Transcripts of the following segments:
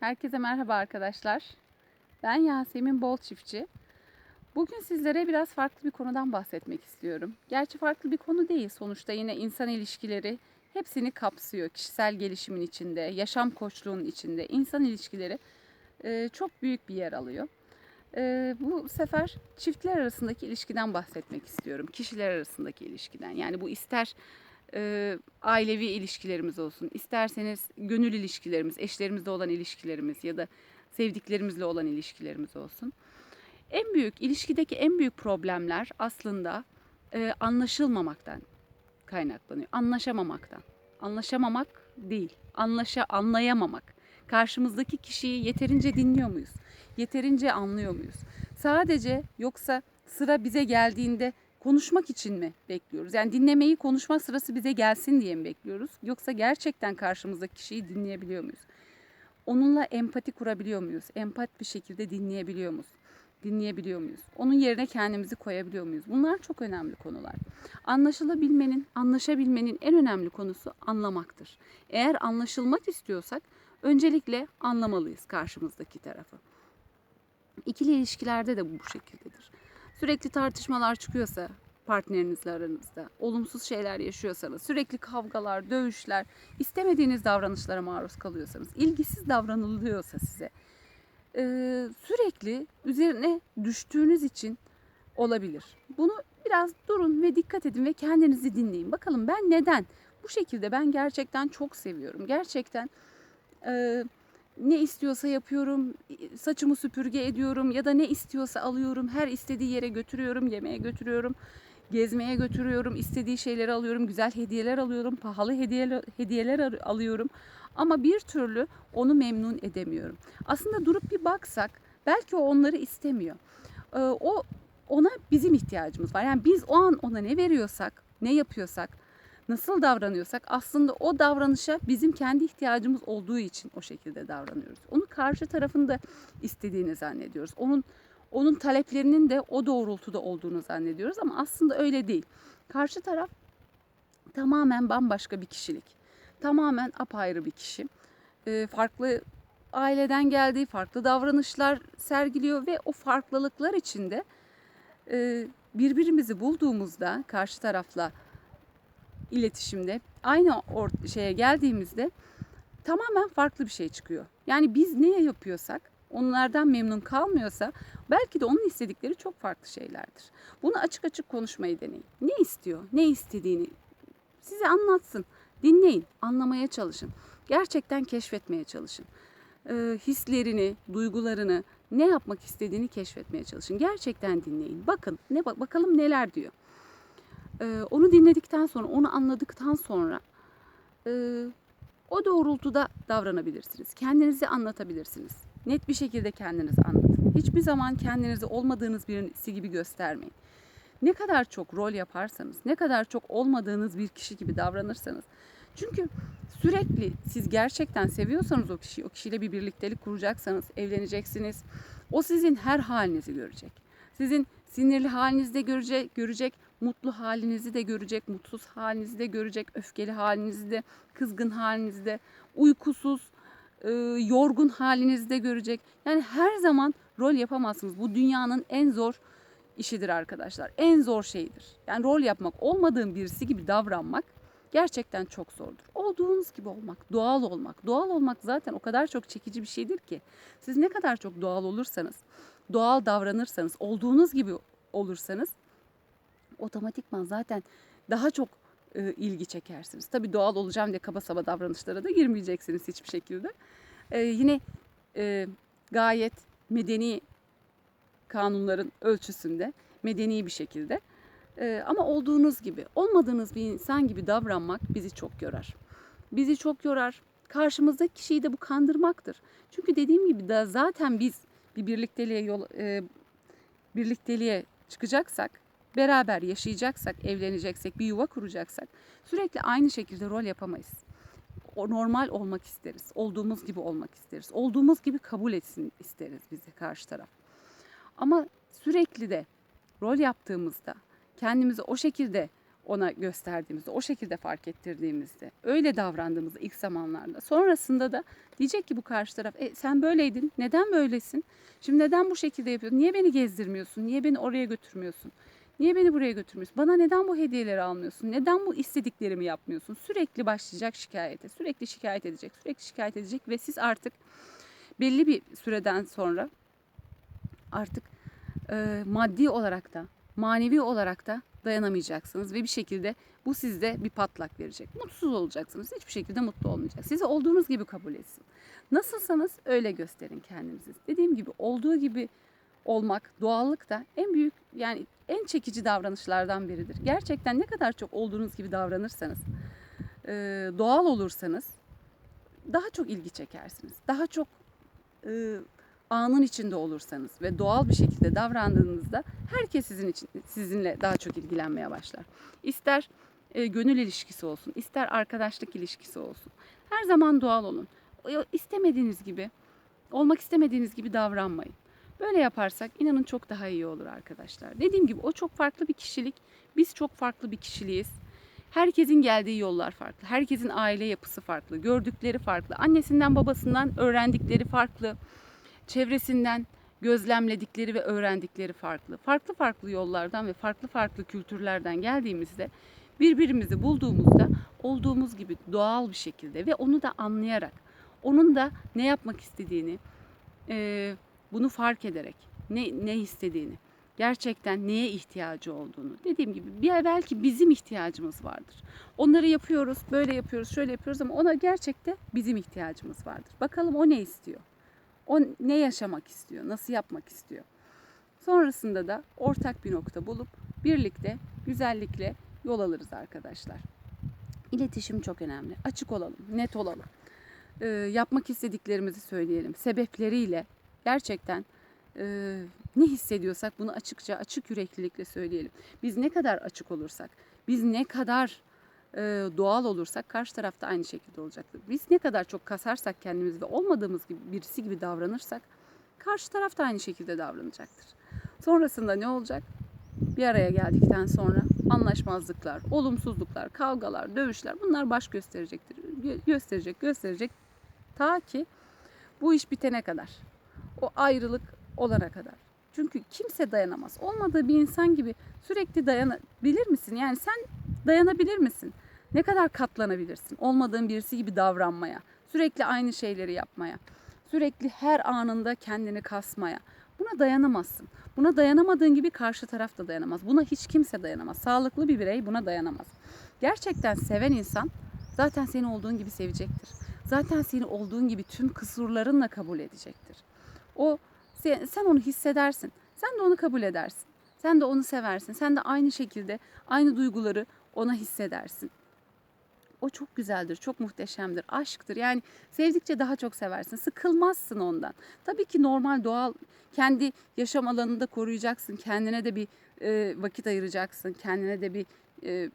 Herkese merhaba arkadaşlar. Ben Yasemin Bol Çiftçi. Bugün sizlere biraz farklı bir konudan bahsetmek istiyorum. Gerçi farklı bir konu değil. Sonuçta yine insan ilişkileri hepsini kapsıyor. Kişisel gelişimin içinde, yaşam koçluğunun içinde insan ilişkileri e, çok büyük bir yer alıyor. E, bu sefer çiftler arasındaki ilişkiden bahsetmek istiyorum. Kişiler arasındaki ilişkiden. Yani bu ister e, ailevi ilişkilerimiz olsun, isterseniz gönül ilişkilerimiz, eşlerimizle olan ilişkilerimiz ya da sevdiklerimizle olan ilişkilerimiz olsun. En büyük ilişkideki en büyük problemler aslında e, anlaşılmamaktan kaynaklanıyor. Anlaşamamaktan. Anlaşamamak değil, anlaşa anlayamamak. Karşımızdaki kişiyi yeterince dinliyor muyuz? Yeterince anlıyor muyuz? Sadece yoksa sıra bize geldiğinde konuşmak için mi bekliyoruz? Yani dinlemeyi konuşma sırası bize gelsin diye mi bekliyoruz? Yoksa gerçekten karşımızdaki kişiyi dinleyebiliyor muyuz? Onunla empati kurabiliyor muyuz? Empat bir şekilde dinleyebiliyor muyuz? Dinleyebiliyor muyuz? Onun yerine kendimizi koyabiliyor muyuz? Bunlar çok önemli konular. Anlaşılabilmenin, anlaşabilmenin en önemli konusu anlamaktır. Eğer anlaşılmak istiyorsak öncelikle anlamalıyız karşımızdaki tarafı. İkili ilişkilerde de bu şekildedir. Sürekli tartışmalar çıkıyorsa partnerinizle aranızda, olumsuz şeyler yaşıyorsanız, sürekli kavgalar, dövüşler, istemediğiniz davranışlara maruz kalıyorsanız, ilgisiz davranılıyorsa size, e, sürekli üzerine düştüğünüz için olabilir. Bunu biraz durun ve dikkat edin ve kendinizi dinleyin. Bakalım ben neden? Bu şekilde ben gerçekten çok seviyorum. Gerçekten e, ne istiyorsa yapıyorum, saçımı süpürge ediyorum ya da ne istiyorsa alıyorum, her istediği yere götürüyorum, yemeğe götürüyorum, gezmeye götürüyorum, istediği şeyleri alıyorum, güzel hediyeler alıyorum, pahalı hediyeler, hediyeler alıyorum. Ama bir türlü onu memnun edemiyorum. Aslında durup bir baksak belki o onları istemiyor. O ona bizim ihtiyacımız var. Yani biz o an ona ne veriyorsak, ne yapıyorsak, nasıl davranıyorsak aslında o davranışa bizim kendi ihtiyacımız olduğu için o şekilde davranıyoruz. Onu karşı tarafın da istediğini zannediyoruz. Onun onun taleplerinin de o doğrultuda olduğunu zannediyoruz ama aslında öyle değil. Karşı taraf tamamen bambaşka bir kişilik. Tamamen apayrı bir kişi. Ee, farklı aileden geldiği farklı davranışlar sergiliyor ve o farklılıklar içinde e, birbirimizi bulduğumuzda karşı tarafla iletişimde aynı şeye geldiğimizde tamamen farklı bir şey çıkıyor. Yani biz ne yapıyorsak onlardan memnun kalmıyorsa belki de onun istedikleri çok farklı şeylerdir. Bunu açık açık konuşmayı deneyin. Ne istiyor, ne istediğini size anlatsın. Dinleyin, anlamaya çalışın. Gerçekten keşfetmeye çalışın. Ee, hislerini, duygularını, ne yapmak istediğini keşfetmeye çalışın. Gerçekten dinleyin. Bakın, ne bak bakalım neler diyor. Ee, onu dinledikten sonra, onu anladıktan sonra e, o doğrultuda davranabilirsiniz. Kendinizi anlatabilirsiniz. Net bir şekilde kendinizi anlatın. Hiçbir zaman kendinizi olmadığınız birisi gibi göstermeyin. Ne kadar çok rol yaparsanız, ne kadar çok olmadığınız bir kişi gibi davranırsanız. Çünkü sürekli siz gerçekten seviyorsanız o kişiyi, o kişiyle bir birliktelik kuracaksanız, evleneceksiniz. O sizin her halinizi görecek. Sizin sinirli halinizi de görecek, görecek, mutlu halinizi de görecek, mutsuz halinizi de görecek, öfkeli halinizi de, kızgın halinizi de, uykusuz, e, yorgun halinizi de görecek. Yani her zaman rol yapamazsınız. Bu dünyanın en zor işidir arkadaşlar. En zor şeyidir. Yani rol yapmak, olmadığın birisi gibi davranmak gerçekten çok zordur. Olduğunuz gibi olmak, doğal olmak. Doğal olmak zaten o kadar çok çekici bir şeydir ki. Siz ne kadar çok doğal olursanız, doğal davranırsanız, olduğunuz gibi olursanız otomatikman zaten daha çok e, ilgi çekersiniz. Tabii doğal olacağım diye kaba saba davranışlara da girmeyeceksiniz hiçbir şekilde. E, yine e, gayet medeni kanunların ölçüsünde, medeni bir şekilde e, ama olduğunuz gibi, olmadığınız bir insan gibi davranmak bizi çok yorar. Bizi çok yorar. Karşımızdaki kişiyi de bu kandırmaktır. Çünkü dediğim gibi de zaten biz bir birlikteliğe yol e, birlikteliğe çıkacaksak, beraber yaşayacaksak, evleneceksek, bir yuva kuracaksak sürekli aynı şekilde rol yapamayız. O normal olmak isteriz. Olduğumuz gibi olmak isteriz. Olduğumuz gibi kabul etsin isteriz bizi karşı taraf. Ama sürekli de rol yaptığımızda, kendimizi o şekilde ona gösterdiğimizde, o şekilde fark ettirdiğimizde, öyle davrandığımızda ilk zamanlarda. Sonrasında da diyecek ki bu karşı taraf, e, sen böyleydin, neden böylesin? Şimdi neden bu şekilde yapıyorsun? Niye beni gezdirmiyorsun? Niye beni oraya götürmüyorsun? Niye beni buraya götürmüyorsun? Bana neden bu hediyeleri almıyorsun? Neden bu istediklerimi yapmıyorsun? Sürekli başlayacak şikayete. Sürekli şikayet edecek. Sürekli şikayet edecek ve siz artık belli bir süreden sonra artık e, maddi olarak da manevi olarak da dayanamayacaksınız ve bir şekilde bu sizde bir patlak verecek. Mutsuz olacaksınız. Hiçbir şekilde mutlu olmayacak. Sizi olduğunuz gibi kabul etsin. Nasılsanız öyle gösterin kendinizi. Dediğim gibi olduğu gibi olmak, doğallık da en büyük yani en çekici davranışlardan biridir. Gerçekten ne kadar çok olduğunuz gibi davranırsanız, e, doğal olursanız daha çok ilgi çekersiniz. Daha çok e, anın içinde olursanız ve doğal bir şekilde davrandığınızda herkes sizin için sizinle daha çok ilgilenmeye başlar. İster e, gönül ilişkisi olsun, ister arkadaşlık ilişkisi olsun. Her zaman doğal olun. İstemediğiniz gibi, olmak istemediğiniz gibi davranmayın. Böyle yaparsak inanın çok daha iyi olur arkadaşlar. Dediğim gibi o çok farklı bir kişilik. Biz çok farklı bir kişiliğiz. Herkesin geldiği yollar farklı. Herkesin aile yapısı farklı. Gördükleri farklı. Annesinden babasından öğrendikleri farklı. Çevresinden gözlemledikleri ve öğrendikleri farklı. Farklı farklı yollardan ve farklı farklı kültürlerden geldiğimizde birbirimizi bulduğumuzda olduğumuz gibi doğal bir şekilde ve onu da anlayarak, onun da ne yapmak istediğini, bunu fark ederek ne, ne istediğini, gerçekten neye ihtiyacı olduğunu. Dediğim gibi bir belki bizim ihtiyacımız vardır. Onları yapıyoruz, böyle yapıyoruz, şöyle yapıyoruz ama ona gerçekte bizim ihtiyacımız vardır. Bakalım o ne istiyor? O ne yaşamak istiyor? Nasıl yapmak istiyor? Sonrasında da ortak bir nokta bulup birlikte güzellikle yol alırız arkadaşlar. İletişim çok önemli. Açık olalım, net olalım. Ee, yapmak istediklerimizi söyleyelim. Sebepleriyle gerçekten e, ne hissediyorsak bunu açıkça, açık yüreklilikle söyleyelim. Biz ne kadar açık olursak, biz ne kadar e, doğal olursak karşı tarafta aynı şekilde olacaktır. Biz ne kadar çok kasarsak kendimizi ve olmadığımız gibi birisi gibi davranırsak karşı taraf da aynı şekilde davranacaktır. Sonrasında ne olacak? Bir araya geldikten sonra anlaşmazlıklar, olumsuzluklar, kavgalar, dövüşler bunlar baş gösterecektir. Gösterecek, gösterecek ta ki bu iş bitene kadar. O ayrılık olana kadar. Çünkü kimse dayanamaz. Olmadığı bir insan gibi sürekli dayanabilir misin? Yani sen dayanabilir misin? Ne kadar katlanabilirsin? Olmadığın birisi gibi davranmaya, sürekli aynı şeyleri yapmaya, sürekli her anında kendini kasmaya. Buna dayanamazsın. Buna dayanamadığın gibi karşı taraf da dayanamaz. Buna hiç kimse dayanamaz. Sağlıklı bir birey buna dayanamaz. Gerçekten seven insan zaten seni olduğun gibi sevecektir. Zaten seni olduğun gibi tüm kusurlarınla kabul edecektir. O sen, sen onu hissedersin. Sen de onu kabul edersin. Sen de onu seversin. Sen de aynı şekilde aynı duyguları ona hissedersin. O çok güzeldir, çok muhteşemdir, aşktır. Yani sevdikçe daha çok seversin, sıkılmazsın ondan. Tabii ki normal, doğal, kendi yaşam alanında koruyacaksın. Kendine de bir e, vakit ayıracaksın, kendine de bir e,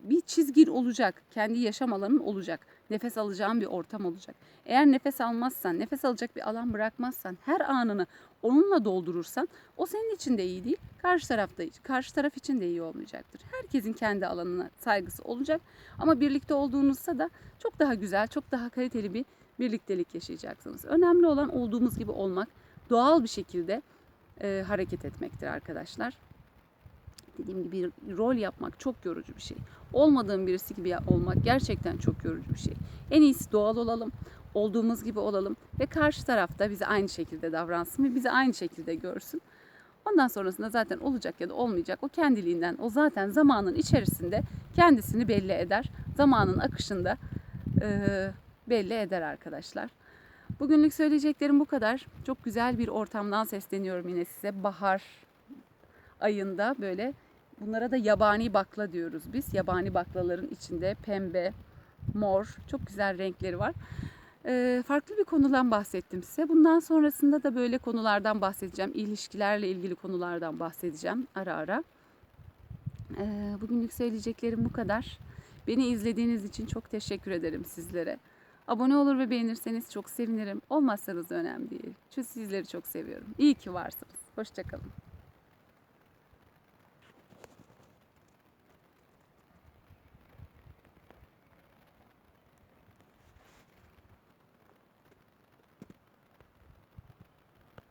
bir çizgin olacak. Kendi yaşam alanın olacak. Nefes alacağın bir ortam olacak. Eğer nefes almazsan, nefes alacak bir alan bırakmazsan, her anını onunla doldurursan o senin için de iyi değil. Karşı tarafta karşı taraf için de iyi olmayacaktır. Herkesin kendi alanına saygısı olacak ama birlikte olduğunuzda da çok daha güzel, çok daha kaliteli bir birliktelik yaşayacaksınız. Önemli olan olduğumuz gibi olmak, doğal bir şekilde e, hareket etmektir arkadaşlar dediğim gibi rol yapmak çok yorucu bir şey. Olmadığım birisi gibi olmak gerçekten çok yorucu bir şey. En iyisi doğal olalım, olduğumuz gibi olalım ve karşı tarafta bize aynı şekilde davransın ve bizi aynı şekilde görsün. Ondan sonrasında zaten olacak ya da olmayacak o kendiliğinden o zaten zamanın içerisinde kendisini belli eder. Zamanın akışında e, belli eder arkadaşlar. Bugünlük söyleyeceklerim bu kadar. Çok güzel bir ortamdan sesleniyorum yine size. Bahar ayında böyle Bunlara da yabani bakla diyoruz biz. Yabani baklaların içinde pembe, mor, çok güzel renkleri var. Ee, farklı bir konudan bahsettim size. Bundan sonrasında da böyle konulardan bahsedeceğim. İlişkilerle ilgili konulardan bahsedeceğim ara ara. Ee, bugünlük söyleyeceklerim bu kadar. Beni izlediğiniz için çok teşekkür ederim sizlere. Abone olur ve beğenirseniz çok sevinirim. Olmazsanız önemli değil. Çünkü sizleri çok seviyorum. İyi ki varsınız. Hoşçakalın.